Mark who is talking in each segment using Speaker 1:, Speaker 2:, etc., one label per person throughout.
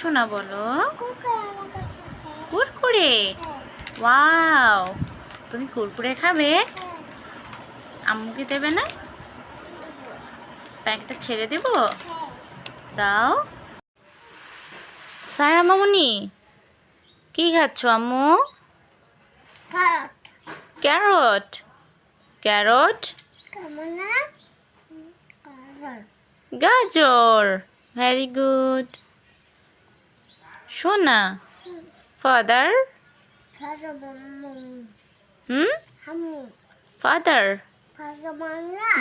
Speaker 1: শোনা বলো। কুরকুরে ওয়াও। তুমি কুরকুরে খাবে?
Speaker 2: হ্যাঁ,
Speaker 1: আম্মুকে দেবে না? প্যাকটা ছেড়ে দেব?
Speaker 2: হ্যাঁ।
Speaker 1: দাও। সারা মামুনি কি খাচ্ছ আম্মু? ক্যারট। ক্যারট? গাজর। Very good. সোনা ফাদার হুম? ফাদার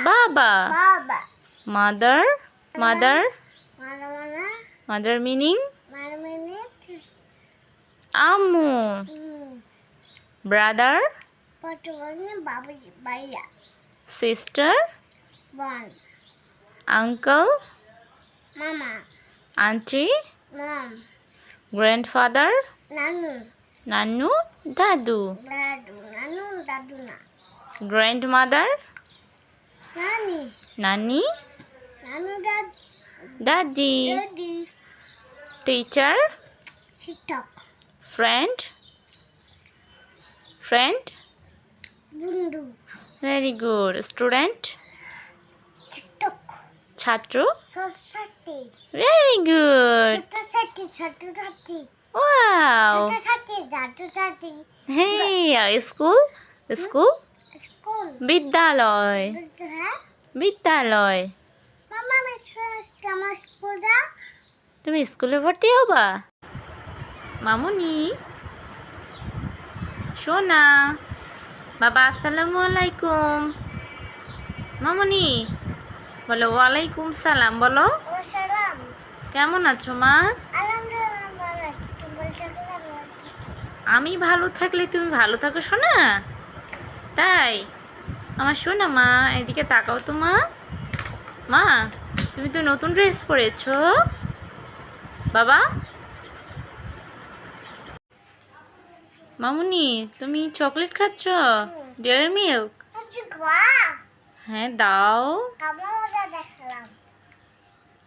Speaker 1: বাবা মাদার মাদার মাদার মিনিং আম্মু ব্রাদার সিস্টার আঙ্কল
Speaker 2: মামা
Speaker 1: আন্টি গ্র্যান্ডফাদার
Speaker 2: নানু
Speaker 1: নানু দাদু
Speaker 2: দাদু নানু দাদু না
Speaker 1: গ্র্যান্ডমাদার
Speaker 2: নানি
Speaker 1: নানি
Speaker 2: নানু দাদি
Speaker 1: দাদি টিচার
Speaker 2: শিক্ষক
Speaker 1: ফ্রেন্ড ফ্রেন্ড
Speaker 2: বন্ধু
Speaker 1: ভেরি গুড স্টুডেন্ট ছাত্র? ভেরি গুড ওয়াও
Speaker 2: ছোট ছাত্রী ছাত্র ছাত্রী
Speaker 1: হে স্কুল স্কুল। বিদ্যালয়।
Speaker 2: হ্যাঁ?
Speaker 1: বিদ্যালয়। তুমি স্কুলে ভর্তি হবা? মামুনি। সোনা। বাবা আসসালামু আলাইকুম। মামুনি। বলো ওয়ালাইকুম সালাম বলো। কেমন আছো মা? আমি ভালো থাকলে তুমি ভালো থাকো শোনা তাই? আমার শোনা মা এদিকে তাকাও তো মা। মা তুমি তো নতুন ড্রেস পরেছো। বাবা। মামুনি তুমি চকলেট খাচ্ছ? ডেয়ারি মিল্ক
Speaker 2: আচ্ছা গোয়া
Speaker 1: হ্যাঁ দাও।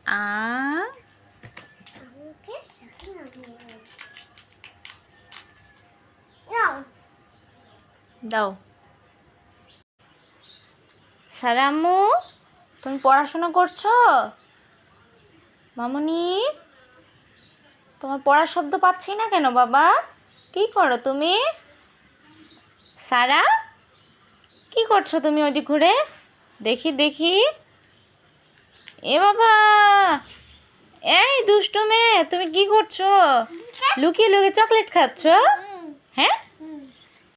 Speaker 1: আ? দাও। সারাম্মু তুমি পড়াশোনা করছ? মামুনি তোমার পড়ার শব্দ পাচ্ছি না কেন বাবা? কি করো তুমি? সারা কি করছ তুমি ওদিক ঘুরে? দেখি দেখি। এ বাবা! এই দুষ্টু মেয়ে তুমি কি করছ? লুকিয়ে লুকিয়ে চকলেট খাচ্ছ? হ্যাঁ?